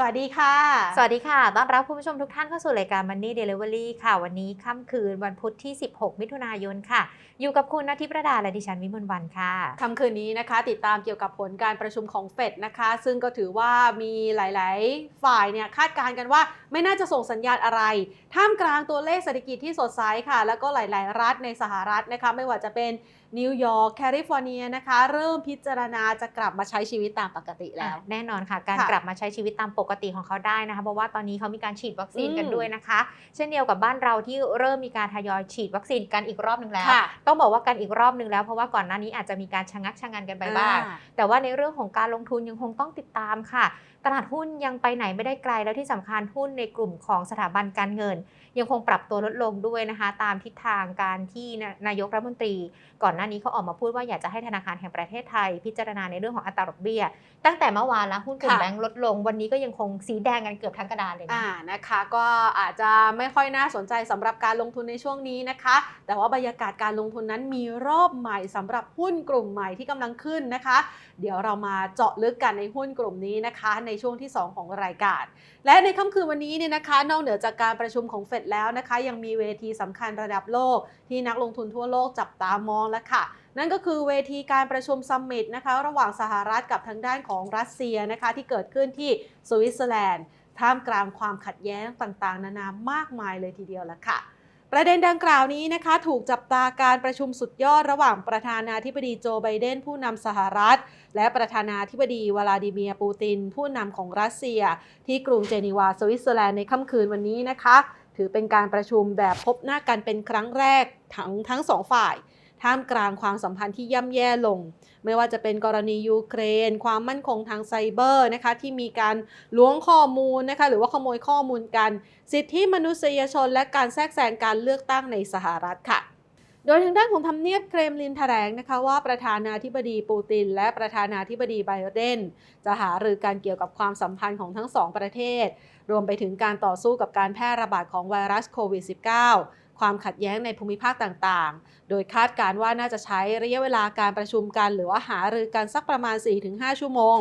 สวัสดีค่ะ สวัสดีค่ะ ต้อนรับคุณผู้ชมทุกท่านเข้าสู่รายการ Money Delivery ค่ะ วันนี้ค่ำคืนวันพุธที่ 16 มิถุนายนค่ะ อยู่กับคุณนาทิประดาและดิฉันวิมลวันค่ะ ค่ำคืนนี้นะคะ ติดตามเกี่ยวกับผลการประชุมของเฟดนะคะ ซึ่งก็ถือว่ามีหลาย ๆ ฝ่ายเนี่ยคาดการณ์กันว่าไม่น่าจะส่งสัญญาณอะไร ท่ามกลางตัวเลขเศรษฐกิจที่สดใสค่ะ แล้วก็หลาย ๆ รัฐในสหรัฐนะคะ ไม่ว่าจะเป็น นิวยอร์กแคลิฟอร์เนียนะคะ เริ่มพิจารณาจะกลับมาใช้ชีวิตตามปกติแล้ว แน่นอนค่ะ การค่ะกลับมาใช้ชีวิตตามปกติของเขาได้นะคะ เพราะว่าตอนนี้เขามีการฉีดวัคซีนกันอืมด้วยนะคะ เช่นเดียวกับบ้านเราที่เริ่มมีการทยอยฉีดวัคซีนกันอีกรอบหนึ่งแล้วค่ะต้องบอกว่ากันอีกรอบหนึ่งแล้วเพราะว่าก่อนหน้านี้อาจจะมีการชะงักชะงันกันไปบ้างอ่าแต่ว่าในเรื่องของการลงทุนยังคงต้องติดตามค่ะ ตลาดหุ้นยังไปไหนไม่ได้ไกลแล้วที่สำคัญหุ้นในกลุ่มของสถาบันการเงิน ยังคงปรับตัวลดลงด้วยนะคะ ตามทิศทางการที่นายกรัฐมนตรี ก่อนหน้านี้เขาออกมาพูดว่าอยากจะให้ธนาคารแห่งประเทศไทย พิจารณาในเรื่องของอัตราดอกเบี้ย ตั้งแต่เมื่อวานแล้วหุ้นกลุ่มแบงก์ลดลง วันนี้ก็ยังคงสีแดงกันเกือบทั้งกระดานเลยนะนะคะ ก็อาจจะไม่ค่อยน่าสนใจสำหรับการลงทุนในช่วงนี้นะคะ แต่ว่าบรรยากาศการลงทุนนั้นมีรอบใหม่สำหรับหุ้นกลุ่มใหม่ที่กำลังขึ้นนะคะ เดี๋ยวเรามาเจาะลึกกันในหุ้นกลุ่มนี้นะคะ ในช่วงที่ 2 ของรายการ และในค่ำคืนวันนี้เนี่ยนะคะนอกเหนือจากการประชุมของเฟดแล้วนะคะ ยังมีเวทีสำคัญระดับโลก ที่นักลงทุนทั่วโลกจับตามองแล้วค่ะนั่นก็คือเวทีการประชุมซัมมิตนะคะระหว่างสหรัฐกับทางด้านของรัสเซียนะคะที่เกิดขึ้นที่สวิตเซอร์แลนด์ ท่ามกลางความขัดแย้งต่างๆ นานามากมายเลยทีเดียวละค่ะ ประเด็นดังกล่าวนี้นะคะถูกจับตาการประชุมสุดยอดระหว่างประธานาธิบดีโจไบเดนผู้นำสหรัฐ และประธานาธิบดีวลาดิเมียร์ปูติน ผู้นำของรัสเซีย ที่กรุงเจนีวาสวิตเซอร์แลนด์ในค่ำคืนวันนี้นะคะ ถือเป็นการประชุมแบบพบหน้ากันเป็นครั้งแรกทั้งทั้งสองฝ่ายท่ามกลางความสัมพันธ์ที่ย่ำแย่ลง ไม่ว่าจะเป็นกรณียูเครน ความมั่นคงทางไซเบอร์นะคะที่มีการล้วงข้อมูลนะคะหรือว่าขโมยข้อมูลกัน สิทธิมนุษยชน และการแทรกแซงการเลือกตั้งในสหรัฐค่ะ โดยทางด้านของทำเนียบเครมลินแถลงนะคะว่าประธานาธิบดีปูติน และประธานาธิบดีไบเดนจะหารือการเกี่ยวกับความสัมพันธ์ของทั้งสองประเทศ รวมไปถึงการต่อสู้กับการแพร่ระบาดของไวรัสโควิด -19 ความขัดแย้งในภูมิภาคต่างๆ โดยคาดการณ์ว่าน่าจะใช้ระยะเวลาการประชุมกัน หรือว่าหารือกันสักประมาณ 4-5 ชั่วโมง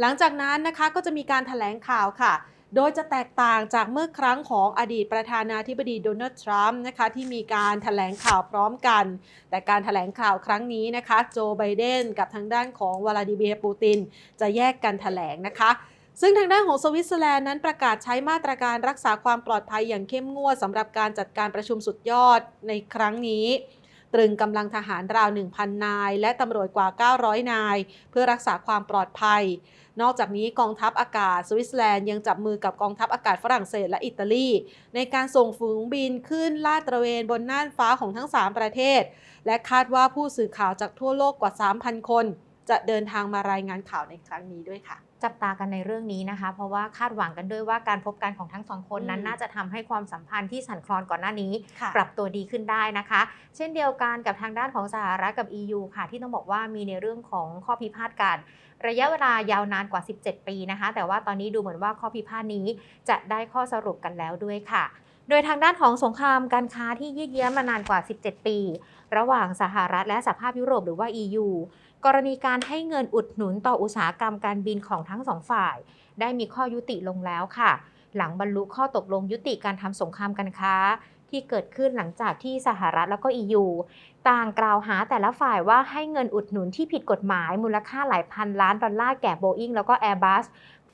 หลังจากนั้นนะคะก็จะมีการถแถลงข่าวค่ะ โดยจะแตกต่างจากเมื่อครั้งของอดีตประธานาธิบดีโดนัลด์ทรัมป์นะคะที่มีการถแถลงข่าวพร้อมกัน แต่การถแถลงข่าวครั้งนี้นะคะโจไบเดนกับทางด้านของวลาดิเมียร์ปูติน จะแยกกันถแถลงนะคะซึ่งทางด้านของสวิตเซอร์แลนด์นั้นประกาศใช้มาตรการรักษาความปลอดภัยอย่างเข้มงวดสำหรับการจัดการประชุมสุดยอดในครั้งนี้ ตรึงกำลังทหารราว 1,000 นาย และตำรวจกว่า 900 นาย เพื่อรักษาความปลอดภัย นอกจากนี้กองทัพอากาศสวิตเซอร์แลนด์ยังจับมือกับกองทัพอากาศฝรั่งเศสและอิตาลี ในการส่งฝูงบินขึ้นลาดตระเวนบนน่านฟ้าของทั้ง 3 ประเทศ และคาดว่าผู้สื่อข่าวจากทั่วโลกกว่า 3,000 คน จะเดินทางมารายงานข่าวในครั้งนี้ด้วยค่ะ จับตากันในเรื่องนี้นะคะ เพราะว่าคาดหวังกันด้วยว่าการพบกันของทั้งสองคนนั้นอืมน่าจะทำให้ความสัมพันธ์ที่สั่นคลอนก่อนหน้านี้ค่ะปรับตัวดีขึ้นได้นะคะ เช่นเดียวกันกับทางด้านของสหรัฐกับ EU ค่ะ ที่ต้องบอกว่ามีในเรื่องของข้อพิพาทกันระยะเวลายาวนานกว่า 17 ปีนะคะ แต่ว่าตอนนี้ดูเหมือนว่าข้อพิพาทนี้จะได้ข้อสรุปกันแล้วด้วยค่ะ โดยทางด้านของสงครามการค้าที่ยืดเยื้อมานานกว่า 17 ปี ระหว่างสหรัฐและสหภาพยุโรปหรือว่า EU กรณีการให้เงินอุดหนุนต่ออุตสาหกรรมการบินของทั้งสองฝ่าย ได้มีข้อยุติลงแล้วค่ะ หลังบรรลุข้อตกลงยุติการทำสงครามการค้าที่เกิดขึ้นหลังจากที่สหรัฐแล้วก็ EU ต่างกล่าวหาแต่ละฝ่ายว่าให้เงินอุดหนุนที่ผิดกฎหมายมูลค่าหลายพันล้านดอลลาร์แก่ Boeing แล้วก็ Airbus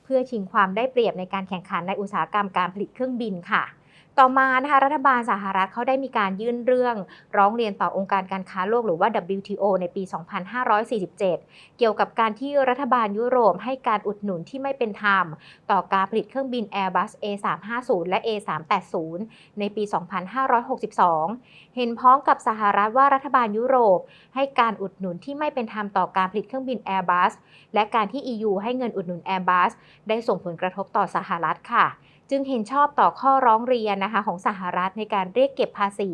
เพื่อชิงความได้เปรียบในการแข่งขันในอุตสาหกรรมการผลิตเครื่องบินค่ะ ต่อมานะคะรัฐบาลสหรัฐเขาได้มีการยื่นเรื่อง ร้องเรียนต่อองค์การการค้าโลกหรือว่า WTO ในปี 2547 เกี่ยวกับการที่รัฐบาลยุโรปให้การอุดหนุนที่ไม่เป็นธรรม ต่อการผลิตเครื่องบิน Airbus A350 และ A380 ในปี 2562 เห็นพ้องกับสหรัฐว่ารัฐบาลยุโรป ให้การอุดหนุนที่ไม่เป็นธรรมต่อการผลิตเครื่องบิน Airbus และการที่ EU ให้เงินอุดหนุน Airbus ได้ส่งผลกระทบต่อสหรัฐค่ะ จึงเห็นชอบต่อข้อร้องเรียนนะคะของสหรัฐในการเรียกเก็บภาษี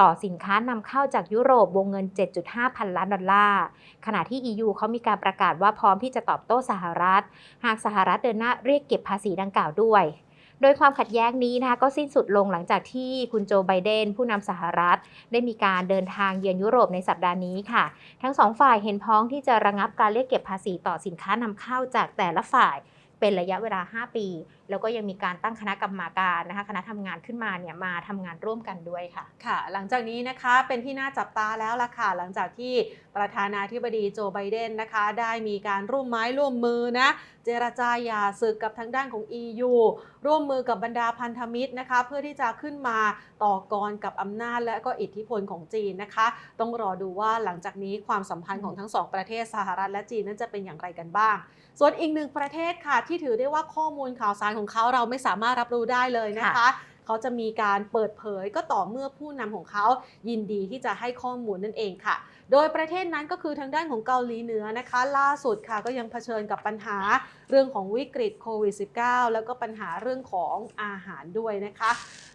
ต่อสินค้านำเข้าจากยุโรปวงเงิน 7.5 พันล้านดอลลาร์ ขณะที่ EU เขามีการประกาศว่าพร้อมที่จะตอบโต้สหรัฐ หากสหรัฐเดินหน้าเรียกเก็บภาษีดังกล่าวด้วยโดยความขัดแย้งนี้นะคะก็สิ้นสุดลงหลังจากที่คุณโจไบเดน ผู้นำสหรัฐ ได้มีการเดินทางเยือนยุโรปในสัปดาห์นี้ค่ะ ทั้งสองฝ่ายเห็นพ้องที่จะระงับการเรียกเก็บภาษีต่อสินค้านำเข้าจากแต่ละฝ่าย เป็นระยะเวลา 5 ปี แล้วก็ยังมีการตั้งคณะกรรมาการนะคะคณะทำงานขึ้นมาเนี่ยมาทำงานร่วมกันด้วยค่ะค่ะ หลังจากนี้นะคะเป็นที่น่าจับตาแล้วล่ะค่ะหลังจากที่ประธานาธิบดีโจไบเดนนะคะได้มีการร่วมไม้ร่วมมือนะเจรจาหย่าศึกกับทางด้านของ EU ร่วมมือกับบรรดาพันธมิตรนะคะเพื่อที่จะขึ้นมาต่อกรกับอำนาจและก็อิทธิพลของจีนนะคะ ต้องรอดูว่าหลังจากนี้ความสัมพันธ์ของทั้งสองประเทศสหรัฐและจีนนั้นจะเป็นอย่างไรกันบ้าง ส่วนอีกหนึ่งประเทศค่ะที่ถือได้ว่าข้อมูลข่าวสารของเขาเราไม่สามารถรับรู้ได้เลยนะคะค่ะเขาจะมีการเปิดเผยก็ต่อเมื่อผู้นำของเขายินดีที่จะให้ข้อมูลนั่นเองค่ะ โดยประเทศนั้นก็คือทางด้านของเกาหลีเหนือนะคะ ล่าสุดค่ะก็ยังเผชิญกับปัญหาเรื่องของวิกฤตโควิด -19 แล้วก็ปัญหาเรื่องของอาหารด้วยนะคะ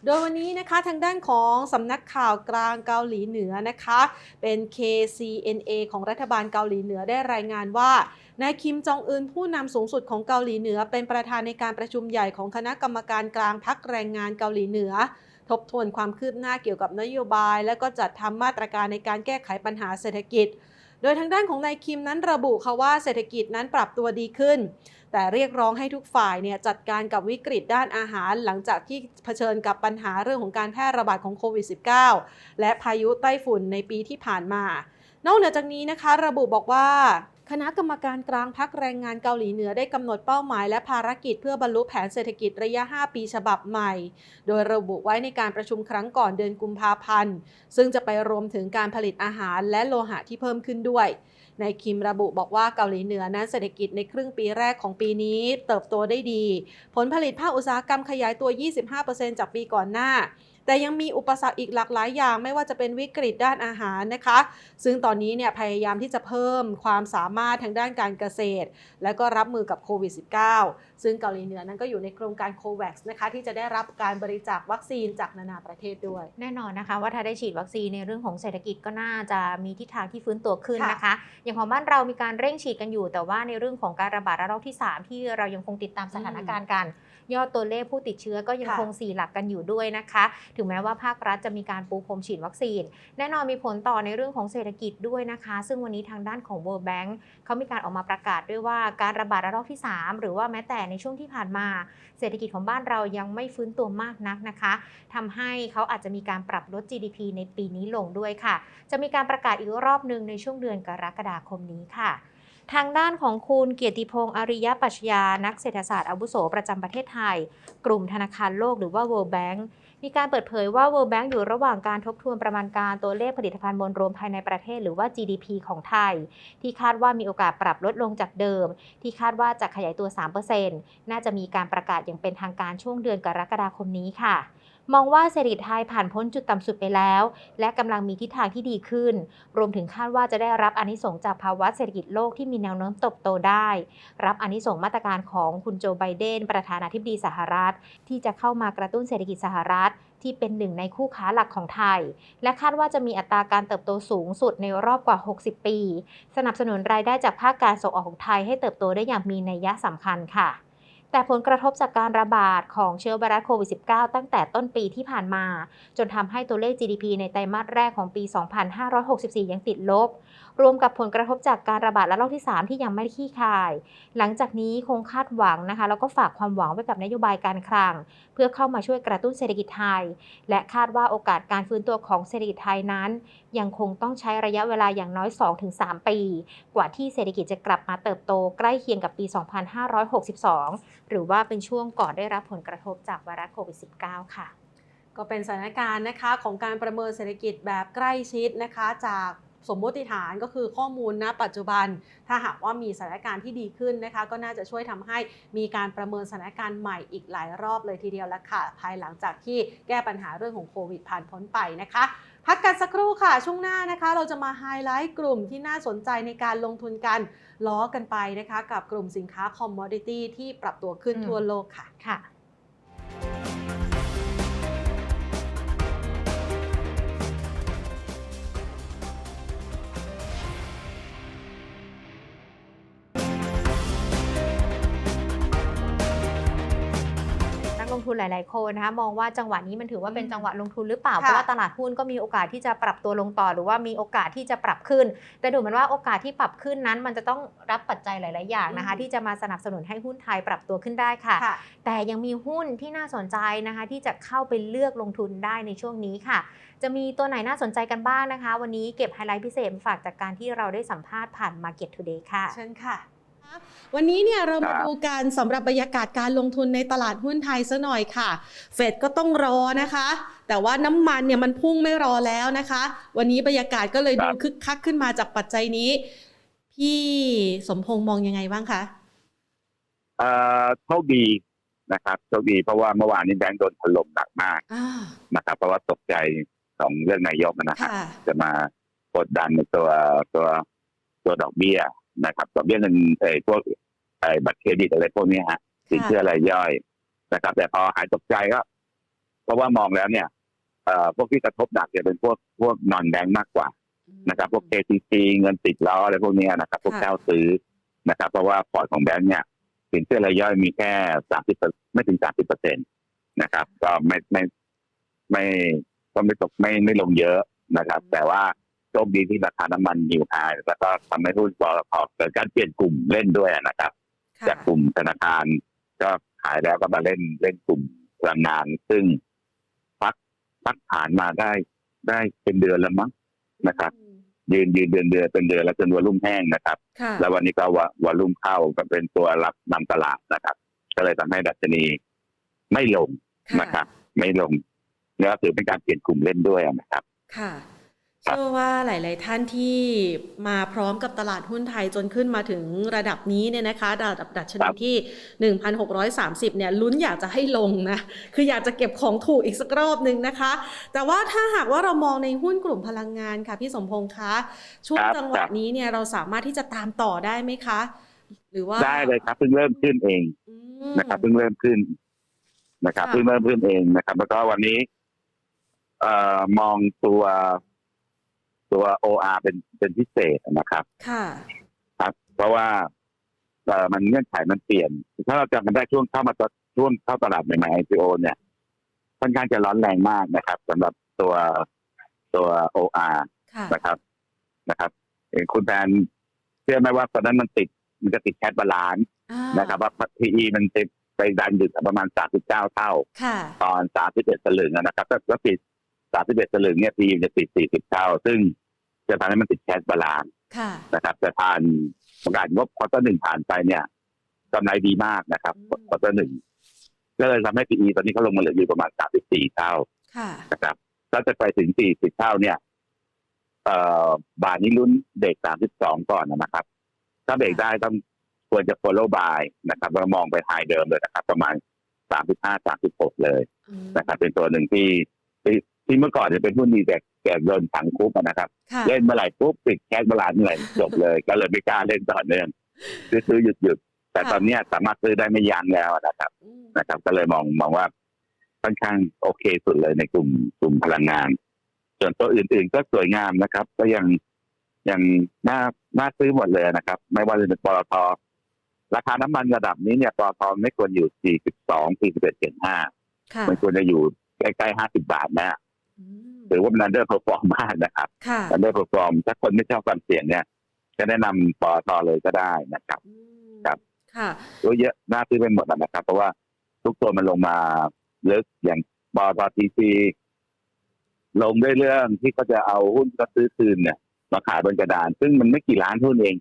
โดยวันนี้นะคะทางด้านของสำนักข่าวกลางเกาหลีเหนือนะคะ เป็น KCNA ของรัฐบาลเกาหลีเหนือได้รายงานว่านายคิมจองอึนผู้นำสูงสุดของเกาหลีเหนือ เป็นประธานในการประชุมใหญ่ของคณะกรรมการกลางพักแรงงานเกาหลีเหนือ ทบทวนความคืบหน้าเกี่ยวกับนโยบาย และก็จัดทำมาตรการในการแก้ไขปัญหาเศรษฐกิจ โดยทางด้านของนายคิมนั้นระบุค่ะว่าเศรษฐกิจนั้นปรับตัวดีขึ้น แต่เรียกร้องให้ทุกฝ่ายเนี่ยจัดการกับวิกฤตด้านอาหารหลังจากที่เผชิญกับปัญหาเรื่องของการแพร่ระบาดของโควิด -19 และพายุไต้ฝุ่นในปีที่ผ่านมานอกเหนือจากนี้นะคะ ระบุบอกว่า คณะกรรมการกลางพักแรงงานเกาหลีเหนือได้กำหนดเป้าหมายและภารกิจเพื่อบรรลุแผนเศรษฐกิจระยะ 5 ปีฉบับใหม่ โดยระบุไว้ในการประชุมครั้งก่อนเดือนกุมภาพันธ์ ซึ่งจะไปรวมถึงการผลิตอาหารและโลหะที่เพิ่มขึ้นด้วยในายคิมระบุบอกว่าเกาหลีเหนือนั้นเศรษฐกิจในครึ่งปีแรกของปีนี้เติบโตได้ดี ผลผลิตภาคอุตสาหกรรมขยายตัว 25%จากปีก่อนหน้า แต่ยังมีอุปสรรคอีกหลากหลายอย่าง ไม่ว่าจะเป็นวิกฤตด้านอาหารนะคะ ซึ่งตอนนี้เนี่ยพยายามที่จะเพิ่มความสามารถทางด้านการเกษตร และก็รับมือกับโควิด -19 ซึ่งเกาหลีเหนือนั้นก็อยู่ในโครงการโควัคนะคะที่จะได้รับการบริจาควัคซีนจากนานาประเทศด้วย แน่นอนนะคะ ว่าถ้าได้ฉีดวัคซีนในเรื่องของเศรษฐกิจก็น่าจะมีทิศทางที่ฟื้นตัวขึ้นนะคะ อย่างของบ้านเรามีการเร่งฉีดกันอยู่ แต่ว่าในเรื่องของการระบาดระลอกที่ 3 ที่เรายังคงติดตามสถานการณ์กัน ยอดตัวเลขผู้ติดเชื้อก็ยังค่ะคง4หลักกันอยู่ด้วยนะคะ ถึงแม้ว่าภาครัฐจะมีการปูพรมฉีดวัคซีน แน่นอนมีผลต่อในเรื่องของเศรษฐกิจด้วยนะคะ ซึ่งวันนี้ทางด้านของ World Bank เขามีการออกมาประกาศด้วยว่าการระบาดระลอกที่ 3 หรือว่าแม้แต่ในช่วงที่ผ่านมา เศรษฐกิจของบ้านเรายังไม่ฟื้นตัวมากนักนะคะทำให้เขาอาจจะมีการปรับลด GDP ในปีนี้ลงด้วยค่ะ จะมีการประกาศอีกรอบหนึ่งในช่วงเดือนกรกฎาคมนี้ค่ะทางด้านของคุณเกียรติพงศ์อริยปัชญา นักเศรษฐศาสตร์อาวุโสประจำประเทศไทย กลุ่มธนาคารโลกหรือว่า World Bank มีการเปิดเผยว่า World Bank อยู่ระหว่างการทบทวนประมาณการตัวเลขผลิตภัณฑ์มวลรวมภายในประเทศหรือว่า GDP ของไทย ที่คาดว่ามีโอกาสปรับลดลงจากเดิม ที่คาดว่าจะขยายตัว 3%น่าจะมีการประกาศอย่างเป็นทางการช่วงเดือนกรกฎาคมนี้ค่ะ มองว่าเศรษฐกิจไทยผ่านพ้นจุดต่ำสุดไปแล้ว และกำลังมีทิศทางที่ดีขึ้น รวมถึงคาดว่าจะได้รับอนิสงส์จากภาวะเศรษฐกิจโลกที่มีแนวโน้มเติบโตได้ รับอนิสงส์มาตรการของคุณโจไบเดน ประธานาธิบดีสหรัฐ ที่จะเข้ามากระตุ้นเศรษฐกิจสหรัฐที่เป็นหนึ่งในคู่ค้าหลักของไทย และคาดว่าจะมีอัตราการเติบโตสูงสุดในรอบกว่า 60 ปี สนับสนุนรายได้จากภาคการส่งออกของไทยให้เติบโตได้อย่างมีนัยยะสำคัญค่ะ แต่ผลกระทบจากการระบาดของเชื้อไวรัสโควิด -19 ตั้งแต่ต้นปีที่ผ่านมา จนทำให้ตัวเลข GDP ในไตรมาสแรกของปี 2564 ยังติดลบ รวมกับผลกระทบจากการระบาดระลอกที่ 3 ที่ยังไม่คลี่คลาย หลังจากนี้คงคาดหวังนะคะ แล้วก็ฝากความหวังไว้กับนโยบายการคลัง เพื่อเข้ามาช่วยกระตุ้นเศรษฐกิจไทย และคาดว่าโอกาสการฟื้นตัวของเศรษฐกิจไทยนั้น ยังคงต้องใช้ระยะเวลาอย่างน้อย 2-3 ปี กว่าที่เศรษฐกิจจะกลับมาเติบโตใกล้เคียงกับปี 2562 หรือว่าเป็นช่วงก่อนได้รับผลกระทบจากไวรัสโควิด -19 ค่ะก็เป็นสถานการณ์นะคะของการประเมินเศรษฐกิจแบบใกล้ชิดนะคะจาก สมมติฐานก็คือข้อมูลณปัจจุบัน ถ้าหากว่ามีสถานการณ์ที่ดีขึ้นนะคะ ก็น่าจะช่วยทำให้มีการประเมินสถานการณ์ใหม่อีกหลายรอบเลยทีเดียวแล้วค่ะ ภายหลังจากที่แก้ปัญหาเรื่องของโควิดผ่านพ้นไปนะคะพักกันสักครู่ค่ะ ช่วงหน้านะคะ เราจะมาไฮไลท์กลุ่มที่น่าสนใจในการลงทุนกันล้อกันไปนะคะ กับกลุ่มสินค้าคอมมอดิตี้ที่ปรับตัวขึ้นอืมทั่วโลกค่ะค่ะ ทุนทุนหลาย ๆ คนนะคะมองว่าจังหวะนี้มันถือว่าเป็นอืมจังหวะลงทุนหรือเปล่าค่ะเพราะว่าตลาดหุ้นก็มีโอกาสที่จะปรับตัวลงต่อ หรือว่ามีโอกาสที่จะปรับขึ้น แต่ดูเหมือนว่าโอกาสที่ปรับขึ้นนั้นมันจะต้องรับปัจจัยหลาย ๆ อย่างนะคะอืมที่จะมาสนับสนุนให้หุ้นไทยปรับตัวขึ้นได้ค่ะค่ะ แต่ยังมีหุ้นที่น่าสนใจนะคะ ที่จะเข้าไปเลือกลงทุนได้ในช่วงนี้ค่ะ จะมีตัวไหนน่าสนใจกันบ้างนะคะ วันนี้เก็บไฮไลท์พิเศษมาฝากจากการที่เราได้สัมภาษณ์ผ่าน Market Today ค่ะ เชิญค่ะ วันนี้เนี่ยเรามาครับดูกันสำหรับบรรยากาศการลงทุนในตลาดหุ้นไทยซะหน่อยค่ะ เฟดก็ต้องรอนะคะ แต่ว่าน้ำมันเนี่ยมันพุ่งไม่รอแล้วนะคะ วันนี้บรรยากาศก็เลยครัดูบคึกคักขึ้นมาจากปัจจัยนี้ พี่สมพงษ์มองยังไงบ้างคะเอ่อโชคดีนะครับโชคดีเพราะว่าเมื่อวานนี้แบงก์โดนถล่มหนักมากอ่านะครับ เพราะว่าตกใจของเรื่องนายกนะครับค่ะจะมากดดันในตัวตัวตัวดอกเบี้ย นะครับดอกเบี้ยเงินเอ้ยพวกไอ้บัตรเครดิตอะไรพวกนี้ฮะสินเชื่อรายย่อยนะครับ แต่พอหายตกใจก็เพราะว่ามองแล้วเนี่ยเอ่อพวกที่กระทบหนักจะเป็นพวกพวกนอนแบงก์มากกว่านะครับ พวก KCC เงินติดล้ออะไรพวกเนี้ยนะครับ พวกค่ะเจ้าซื้อนะครับ เพราะว่าพอร์ตของแบงก์เนี่ยสินเชื่อรายย่อยมีแค่สามสิบไม่ถึงสามสิบเปอร์เซ็นตนะครับ ก็ไม่ไม่ไม่ก็ไม่ตกไม่ไม่ลงเยอะนะครับ แต่ว่าโช คดีที่ราคาน้ำมันอยู่ไฮแล้วก็ทำให้หุ้นปอทเกิดการเปลี่ยนกลุ่มเล่นด้วยนะครับ ค่ะจากกลุ่มธนาคารก็ขายแล้วก็มาเล่นเล่นกลุ่มพลังงาน ซึ่งพักพักฐานมาได้ได้เป็นเดือนแล้วมั้งนะครับยืนยืนเดือนเดือนเป็นเดือนแล้วจนวอลุ่มแห้งนะครับ ค่ะแล้ววันนี้ก็วะวอลุ่มเข้าก็เป็นตัวรับนำตลาดนะครับ ก็เลยทำให้ดัชนีไม่ลง นะครับ ไม่ลงแล้วถือเป็นการเปลี่ยนกลุ่มเล่นด้วยนะครับ ค่ะครับ เชื่อว่าหลาย ๆ ท่านที่มาพร้อมกับตลาดหุ้นไทยจนขึ้นมาถึงระดับนี้เนี่ยนะคะระดับดัชนีที่ 1,630 เนี่ยลุ้นอยากจะให้ลงนะ คืออยากจะเก็บของถูกอีกสักรอบหนึ่งนะคะ แต่ว่าถ้าหากว่าเรามองในหุ้นกลุ่มพลังงานค่ะ พี่สมพงษ์คะช่วงครับจังหวะนี้เนี่ยเราสามารถที่จะตามต่อได้ไหมคะ หรือว่าได้เลยครับเพิ่งเริ่มขึ้นเองอืมนะครับเพิ่งเริ่มขึ้นนะครับค่ะเพิ่งเริ่มขึ้นเองนะครับ แล้วก็วันนี้ เอ่อมองตัว ตัว OR เป็นเป็นพิเศษนะครับ ค่ะ ครับ เพราะว่าเอ่อมันเงื่อนไขมันเปลี่ยน ถ้าเราจำกันได้ช่วงเข้ามาตช่วงเข้าตลาดใหม่ๆ IPO เนี่ยค่อนข้างจะร้อนแรงมากนะครับสำหรับตัวตัว OR ค่ะ นะครับนะครับเอ่อคุณแพนเชื่อไหมว่าตอนนั้นมันติดมันจะติดแคดบาลานซ์อ่านะครับว่า PE มันจะไปดันอยู่ประมาณ 39 เท่า ค่ะ ตอน 31สลึงอะนะครับถ้าถ้าปิ ด31สลึงเนี่ย PE จะติด40เท่า ซึ่งจะทำให้มันติดแคดบาลานซ์ค่ะ นะครับ แต่ผ่านประกาศงบควอเตอร์หนึ่งผ่านไปเนี่ยกำไรดีมากนะครับอืม ควอเตอร์หนึ่งก็เลยทำให้ PE ตอนนี้เขาลงมาเหลืออยู่ประมาณ34เท่าค่ะ นะครับถ้าจะไปถึง40เท่าเนี่ย เอ่อบาทนี้ลุ้นเบรก32ก่อนนะครับ ถ้าเบรกได้ต้องควรจะ follow by นะครับเรามองไปไฮเดิมเลยนะครับ ประมาณ35 36เลยอืมนะครับเป็นตัวหนึ่งที่ที่ ที่เมื่อก่อนจะเป็นหุ้นดีแต่แก่โดนขังคุกอะนะครับ ค่ะเล่นเมื่อไหร่ปุ๊บปิดแคสบาลานซ์เมื่อไหร่จบเลย ก็เลยไม่กล้าเล่นต่อเนื่องซื้อซื้อหยุดหยุดแต่ค่ะตอนเนี้ยสามารถซื้อได้ไม่ยั้งแล้วนะครับอืมนะครับ ก็เลยมองมองว่าค่อนข้างโอเคสุดเลยในกลุ่มกลุ่มพลังงาน ส่วนตัวอื่น ๆ ก็สวยงามนะครับ ก็ยังยังน่าน่าซื้อหมดเลยนะครับ ไม่ว่าจะเป็นปตทราคาน้ำมันระดับนี้เนี่ยปตทไม่ควรอยู่ 42 41.5 ค่ะมันควรจะอยู่ใกล้ๆ 50 บาทนะอืม หรือว่ามัน under perform มากนะครับค่ะอันเดอร์เพอร์ฟอร์มถ้าคนไม่ชอบความเสี่ยงเนี่ย จะแนะนำปอทเลยก็ได้นะครับอืมครับ ค่ะตัวเยอะน่าซื้อไปหมดแล้วนะครับ เพราะว่าทุกตัวมันลงมาลึกอย่างปอททีซีลงด้วยเรื่องที่เขาจะเอาหุ้นก็ซื้อคืนเนี่ยมาขายบนกระดาน ซึ่งมันไม่กี่ล้านหุ้นเอง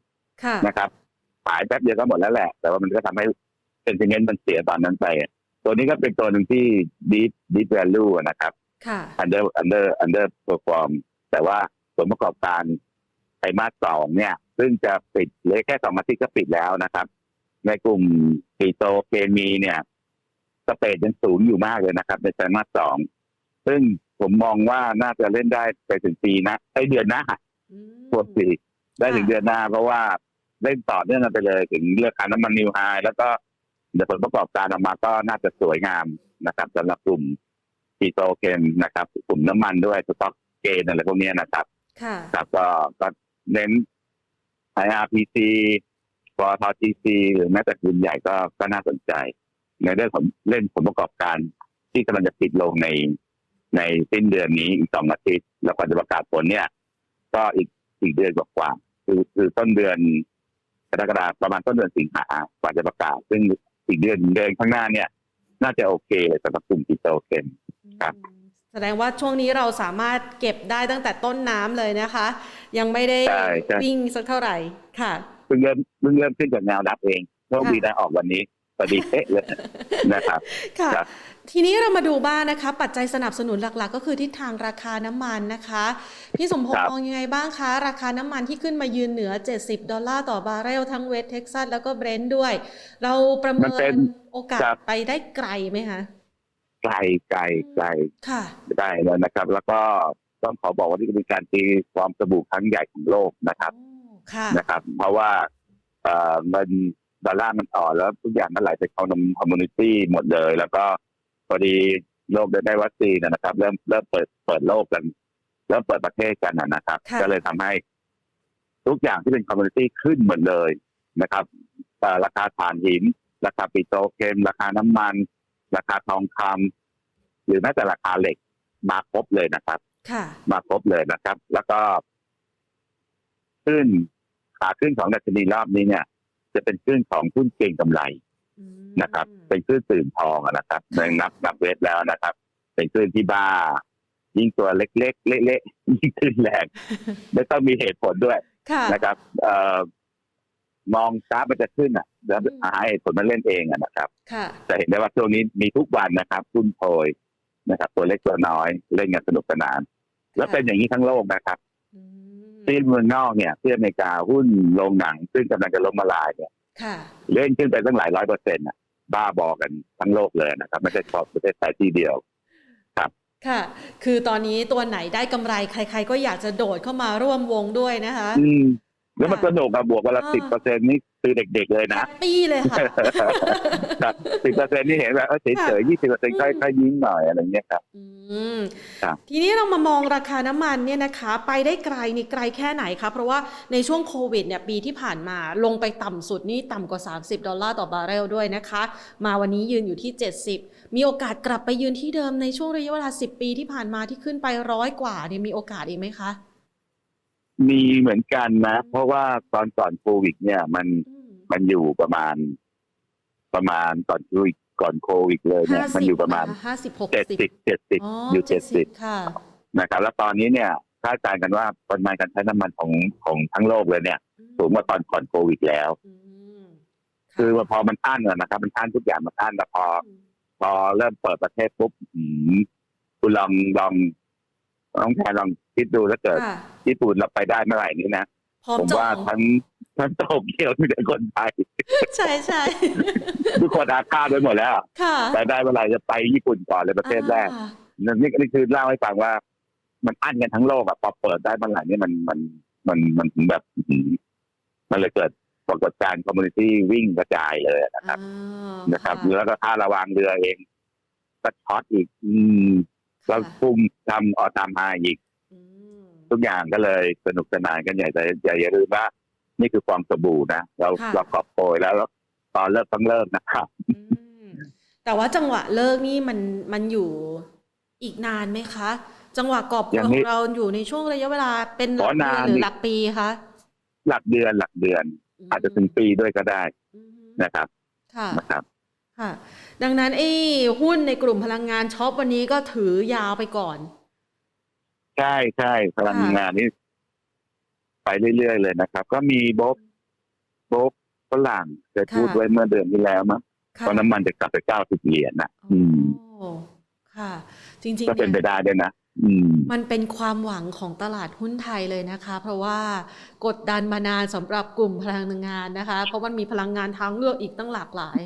ค่ะนะครับขายแป๊บเดียวก็หมดแล้วแหละ แต่ว่ามันก็ทำให้เซนติเมนต์มันเสียตอนนั้นไป ตัวนี้ก็เป็นตัวหนึ่งที่ดีดีแวลูนะครับ ค่ะ under under under perform แต่ว่าผลประกอบการไตรมาสสองเนี่ย ซึ่งจะปิดเหลือแค่สองอาทิตย์ก็ปิดแล้วนะครับ ในกลุ่มปิโตรเคมีเนี่ยสเปดยังสูงอยู่มากเลยนะครับ ในไตรมาสสองซึ่งผมมองว่าน่าจะเล่นได้ไปถึงปีหนะไอเดือนหน้าอืมพวกปีได้ถึงค่ะเดือนหน้า เพราะว่าเล่นต่อเนื่องกันไปเลยถึงเลือกขายน้ำมันนิวไฮแล้วก็เดี๋ยวผลประกอบการออกมาก็น่าจะสวยงามนะครับสำหรับกลุ่ม ปิโตรเคมนะครับกลุ่มน้ำมันด้วยสต็อกเกนอะไรพวกเนี้ยนะครับค่ะครับก็ก็เน้น IRPC ปต GC หรือแม้แต่กลุ่มใหญ่ก็ก็น่าสนใจ ในเรื่องของเล่นผลประกอบการที่กำลังจะปิดลงในในสิ้นเดือนนี้อีกสองอาทิตย์แล้วกว่าจะประกาศผลเนี่ย ก็อีกอีกเดือนกว่าๆคือคือต้นเดือนกรกฎาคมประมาณต้นเดือนสิงหากว่าจะประกาศ ซึ่งอีกเดือนเดือนข้างหน้าเนี่ย น่าจะโอเคเลยสำหรับกลุ่มปิโตรเคม ครับอืมแสดงว่าช่วงนี้เราสามารถเก็บได้ตั้งแต่ต้นน้ำเลยนะคะ ยังไม่ได้ใช่ใช่ วิ่งสักเท่าไหร่ค่ะ เพิ่งเริ่มเพิ่งเริ่มขึ้นจากแนวรับเองโชคดีค่ะได้ออกวันนี้พอดีเป๊ะเลยนะครับ ค่ะ ครับ ทีนี้เรามาดูบ้างนะคะ ปัจจัยสนับสนุนหลัก ๆ ก็คือทิศทางราคาน้ำมันนะคะ พี่สมพงครัษ์บมองยังไงบ้างคะ ราคาน้ำมันที่ขึ้นมายืนเหนือ 70 ดอลลาร์ต่อบาร์เรลทั้งเวสเท็กซัสแล้วก็เบรนท์ด้วย เราประมัเมินเป็นนโอกาสครับไปได้ไกลไหมคะ ไกลไกลไกลค่ะได้แล้วนะครับ แล้วก็ต้องขอบอกว่านี่เป็นการตีความสบู่ครั้งใหญ่ของโลกนะครับโอ้ค่ะนะครับ เพราะว่าเอ่อเงินดอลลาร์มันอ่อนแล้วทุกอย่างมันไหลไปเข้านมคอมมูนิตี้หมดเลย แล้วก็ พอดีโลกได้วัคซีนนะครับ เริ่มเริ่มเปิดเปิดโลกกัน เริ่มเปิดประเทศกันนะนะครับ ค่ะ ก็เลยทำให้ ทุกอย่างที่เป็นคอมมูนิตี้ขึ้นหมดเลยนะครับเอ่อราคาถ่านหิน ราคาปิโตรเคม ราคาน้ำมัน ราคาทองคำหรือแม้แต่ราคาเหล็กมาครบเลยนะครับ ค่ะ มาครบเลยนะครับ แล้วก็ขึ้นขาขึ้นของดัชนีรอบนี้เนี่ย จะเป็นขึ้นของหุ้นเก่งกำไรอืม นะครับเป็นคลื่นตื่นทองอะนะครับค่ะนับนับเวทแล้วนะครับ เป็นคลื่นที่บ้า ยิ่งตัวเล็กๆเละๆยิ่งขึ้นแรงไม่ต้องมีเหตุผลด้วยค่ะนะครับ เอ่อมองกราฟมันจะขึ้นอะแล้วอืมหาเหตุผลมาเล่นเองอะนะครับค่ะจะเห็นได้ว่าช่วงนี้มีทุกวันนะครับหุ้นโพยนะครับ ตัวเล็กตัวน้อยเล่นกันสนุกสนาน แล้วเป็นอย่างนี้ทั้งโลกนะครับอืมที่เมืองนอกเนี่ยที่อเมริกาหุ้นโรงหนัง ซึ่งกำลังจะล้มละลายเนี่ย ค่ะ เล่นขึ้นไปตั้งหลายร้อยเปอร์เซ็นต์อะบ้าบอกันทั้งโลกเลยนะครับ ไม่ใช่เฉพาะประเทศไทยที่เดียวค่ะ คือตอนนี้ตัวไหนได้กำไรใคร ๆ ก็อยากจะโดดเข้ามาร่วมวงด้วยนะคะ อืมแล้วมันค่ะสนุกอะบวกวันละอ่าสิบเปอร์เซ็นต์นี่ คือเด็กๆเลยแฮนะปปี้เลยค่ะสิบเปอร์เซ็นต์นี่เห็นแบบเออเฉยๆยี่สิบเปอร์เซ็นต์อืมค่อยๆยิ้มหน่อยอะไรเงี้ยครับอืมครับทีนี้เรามามองราคาน้ำมันเนี่ยนะคะ ไปได้ไกลนี่ไกลแค่ไหนคะเพราะว่าในช่วงโควิดเนี่ยปีที่ผ่านมาลงไปต่ำสุดนี่ต่ำกว่า 30 ดอลลาร์ต่อบาร์เรลด้วยนะคะ มาวันนี้ยืนอยู่ที่ 70 มีโอกาสกลับไปยืนที่เดิมในช่วงระยะเวลา 10 ปีที่ผ่านมาที่ขึ้นไปร้อยกว่าเนี่ยมีโอกาสอีกไหมคะมีเหมือนกันนะ เพราะว่าตอนก่อนโควิด เนี่ย มันอื มมันอยู่ประมาณ ประมาณก่อนโควิดก่อนโควิดเลยเนี่ย มันอยู่ประมาณห้าสิบหกเจ็ดสิบเจ็ดสิบอ๋ออยู่เจ็ดสิบค่ะนะครับ แล้วตอนนี้เนี่ยคาดการณ์กันว่าปริมาณการใช้น้ำมันของของทั้งโลกเลยเนี่ย สูงกว่าตอนก่อนโควิดแล้วอืมคือว่าพอมันอั้นอะนะครับ มันอั้นทุกอย่างมันอั้นแต่พอ พอเริ่มเปิดประเทศปุ๊บอืมคุณลองลองน้องแทนลองคิดดูถ้าเกิดค่ะญี่ปุ่นเราไปได้เมื่อไหร่นี้นะพร้อมผมจอว่างทั้ง ทั้งโตเกียวมีแต่คนไทย ใช่ใช่ทุกคนอาฆาตไปหมดแล้วค่ะไปได้เมื่อไหร่จะไปญี่ปุ่นก่อนเลยประเทศแรกอ่านี่นี่นี่คือเล่าให้ฟังว่า มันอั้นกันทั้งโลกอะพอเปิดได้เมื่อไหร่นี่มันมันมันมันถึงแบบอื้อหือมันเลยเกิดปรากฏการณ์คอมมูนิตี้วิ่งกระจายเลยนะครับอ่านะครับะแล้วก็ท่าระวางเรือเองก็ช็อตอีก อืมแล้วค่ะพุ่มทำออตามไฮอีกอืมทุกอย่างก็เลยสนุกสนานกันใหญ่แต่อย่าอย่าลืมว่า นี่คือฟองสบู่นะเราค่ะ เรากอบโปรยแล้วแล้วตอนเลิกต้องเลิกนะครับ อืมแต่ว่าจังหวะเลิกนี่มันมันอยู่อีกนานไหมคะ จังหวะกอบโกอยย่างขนี้องเราอยู่ในช่วงระยะเวลาเป็นหลัอ๋กอเดือนนานหรือดิหลักปีคะหลักเดือนหลักเดือนอาจจะถึงปีด้วยก็ได้อืมนะครับค่ะนะครับ ค่ะ ดังนั้นไอ้หุ้นในกลุ่มพลังงานช็อปวันนี้ก็ถือยาวไปก่อน ใช่ใช่พลังงานนี่ ไปเรื่อยๆเลยนะครับ ก็มีโบ๊บโบ๊บฝรั่งเคยพูดค่ะไว้เมื่อเดือนที่แล้วมั้งค่ะว่าน้ำมันจะกลับไปเก้าสิบเหรียญนะอืมโอ้ค่ะ จริงๆก็เป็นไปเนี่ยได้ด้วยนะอืมมันเป็นความหวังของตลาดหุ้นไทยเลยนะคะ เพราะว่ากดดันมานานสำหรับกลุ่มพลังงานนะคะ เพราะมันมีพลังงานทางเลือกอีกตั้งหลากหลาย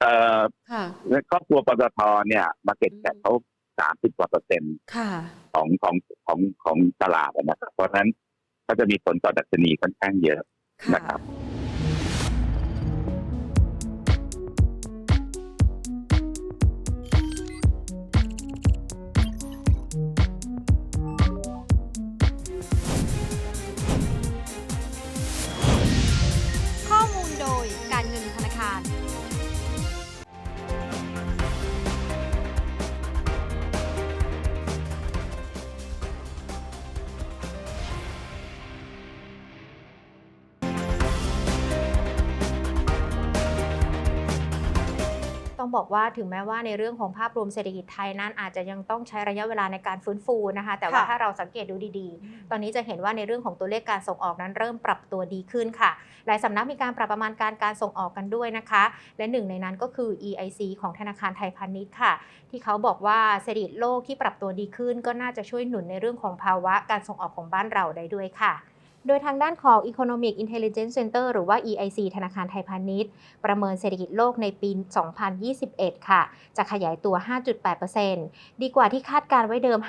เอ่อค่ะในครอบครัวปตทเนี่ยมาเก็ตแคปเขาสามสิบกว่าเปอร์เซ็นต์ค่ะของของของของตลาดนะครับ เพราะฉะนั้น ก็จะมีผลต่อดัชนีค่อนข้างเยอะค่ะนะครับ ต้องบอกว่าถึงแม้ว่าในเรื่องของภาพรวมเศรษฐกิจไทยนั้นอาจจะยังต้องใช้ระยะเวลาในการฟื้นฟูนะคะ แต่ว่าค่ะถ้าเราสังเกตดูดีๆ ตอนนี้จะเห็นว่าในเรื่องของตัวเลขการส่งออกนั้นเริ่มปรับตัวดีขึ้นค่ะ หลายสำนักมีการปรับประมาณการการส่งออกกันด้วยนะคะ และหนึ่งในนั้นก็คือ EIC ของธนาคารไทยพาณิชย์ค่ะ ที่เขาบอกว่าเศรษฐกิจโลกที่ปรับตัวดีขึ้น ก็น่าจะช่วยหนุนในเรื่องของภาวะการส่งออกของบ้านเราได้ด้วยค่ะ โดยทางด้านของ Economic Intelligence Center หรือว่า EIC ธนาคารไทยพาณิชย์ ประเมินเศรษฐกิจโลกในปี 2021 ค่ะ จะขยายตัว 5.8%ดีกว่าที่คาดการไว้เดิม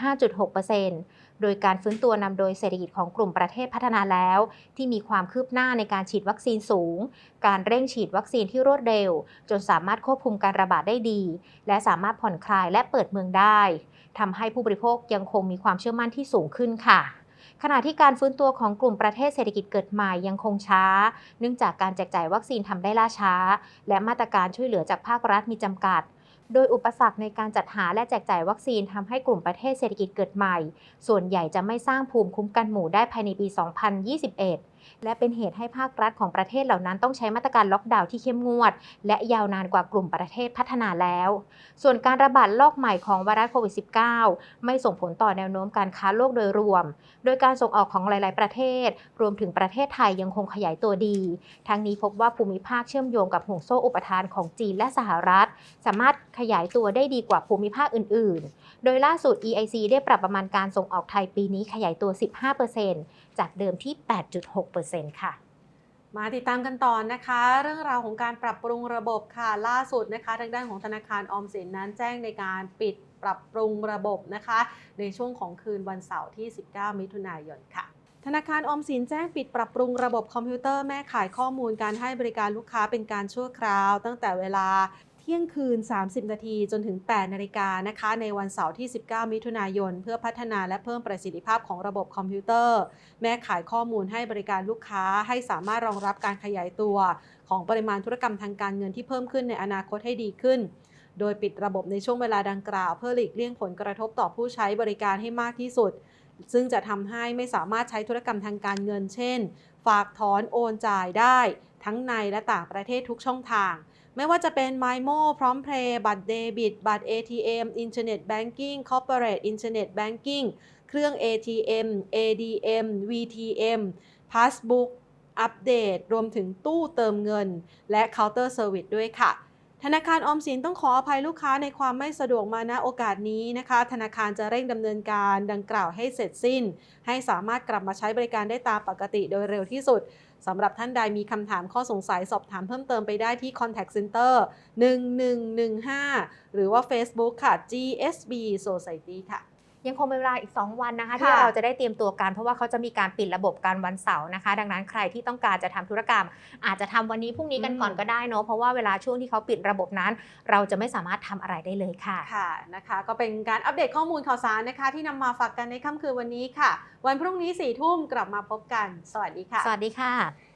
5.6%โดยการฟื้นตัวนำโดยเศรษฐกิจของกลุ่มประเทศพัฒนาแล้ว ที่มีความคืบหน้าในการฉีดวัคซีนสูง การเร่งฉีดวัคซีนที่รวดเร็ว จนสามารถควบคุมการระบาดได้ดี และสามารถผ่อนคลายและเปิดเมืองได้ทำให้ผู้บริโภคยังคงมีความเชื่อมั่นที่สูงขึ้นค่ะ ขณะที่การฟื้นตัวของกลุ่มประเทศเศรษฐกิจเกิดใหม่ยังคงช้า เนื่องจากการแจกจ่ายวัคซีนทำได้ล่าช้า และมาตรการช่วยเหลือจากภาครัฐมีจำกัด โดยอุปสรรคในการจัดหาและแจกจ่ายวัคซีนทำให้กลุ่มประเทศเศรษฐกิจเกิดใหม่ ส่วนใหญ่จะไม่สร้างภูมิคุ้มกันหมู่ได้ภายในปี 2021 และเป็นเหตุให้ภาครัฐของประเทศเหล่านั้นต้องใช้มาตรการล็อกดาวน์ที่เข้มงวด และยาวนานกว่ากลุ่มประเทศพัฒนาแล้ว ส่วนการระบาดรอบใหม่ของไวรัสโควิด -19 ไม่ส่งผลต่อแนวโน้มการค้าโลกโดยรวม โดยการส่งออกของหลาย ๆ ประเทศ รวมถึงประเทศไทยยังคงขยายตัวดี ทั้งนี้พบว่าภูมิภาคเชื่อมโยงกับห่วงโซ่อุปทานของจีนและสหรัฐ สามารถขยายตัวได้ดีกว่าภูมิภาคอื่น ๆ โดยล่าสุด EIC ได้ปรับประมาณการส่งออกไทยปีนี้ขยายตัว 15%จากเดิมที่ 8.6%ค่ะมาติดตามกันต่อนะคะ เรื่องราวของการปรับปรุงระบบค่ะล่าสุดนะคะ ทางด้านของธนาคารออมสินนั้นแจ้งในการปิดปรับปรุงระบบนะคะ ในช่วงของคืนวันเสาร์ที่ 19 มิถุนายนค่ะ ธนาคารออมสินแจ้งปิดปรับปรุงระบบคอมพิวเตอร์แม่ขายข้อมูลการให้บริการลูกค้าเป็นการชั่วคราว ตั้งแต่เวลา ที่ยงคืน 30 นาทีจนถึง 8 นาฬิกานะคะ ในวันเสาร์ที่ 19 มิถุนายน เพื่อพัฒนาและเพิ่มประสิทธิภาพของระบบคอมพิวเตอร์ แม่ขายข้อมูลให้บริการลูกค้าให้สามารถรองรับการขยายตัว ของปริมาณธุรกรรมทางการเงินที่เพิ่มขึ้นในอนาคตให้ดีขึ้น โดยปิดระบบในช่วงเวลาดังกล่าว เพื่อหลีกเลี่ยงผลกระทบต่อผู้ใช้บริการให้มากที่สุด ซึ่งจะทำให้ไม่สามารถใช้ธุรกรรมทางการเงิน เช่น ฝากถอนโอนจ่ายได้ ทั้งในและต่างประเทศทุกช่องทาง ไม่ว่าจะเป็น MyMo พร้อมเพลย์บัตรเดบิต บัตร ATM Internet Banking Corporate Internet Banking เครื่อง ATM ADM VTM Passbook อัปเดต รวมถึงตู้เติมเงิน และเคาน์เตอร์เซอร์วิสด้วยค่ะ ธนาคารออมสินต้องขออภัยลูกค้าในความไม่สะดวกมาณโอกาสนี้นะคะ ธนาคารจะเร่งดำเนินการดังกล่าวให้เสร็จสิ้น ให้สามารถกลับมาใช้บริการได้ตามปกติโดยเร็วที่สุด สำหรับท่านใดมีคำถามข้อสงสัยสอบถามเพิ่มเติมไปได้ที่ contact center 1115 หรือว่า Facebook ค่ะ GSB Society ค่ะ ยังคงเป็นเวลาอีก 2 วันนะคะค่ะที่เราจะได้เตรียมตัวกันเพราะว่าเขาจะมีการปิดระบบการวันเสาร์นะคะ ดังนั้นใครที่ต้องการจะทำธุรกรรม อาจจะทำวันนี้พรุ่งนี้กันก่อนอืมก็ได้เนอะเพราะว่าเวลาช่วงที่เขาปิดระบบนั้น เราจะไม่สามารถทำอะไรได้เลยค่ะค่ะนะคะ ก็เป็นการอัปเดตข้อมูลข่าวสารนะคะ ที่นำมาฝากกันในค่ำคืนวันนี้ค่ะ วันพรุ่งนี้4ี่ทุ่มกลับมาพบกัน สวัสดีค่ะ สวัสดีค่ะ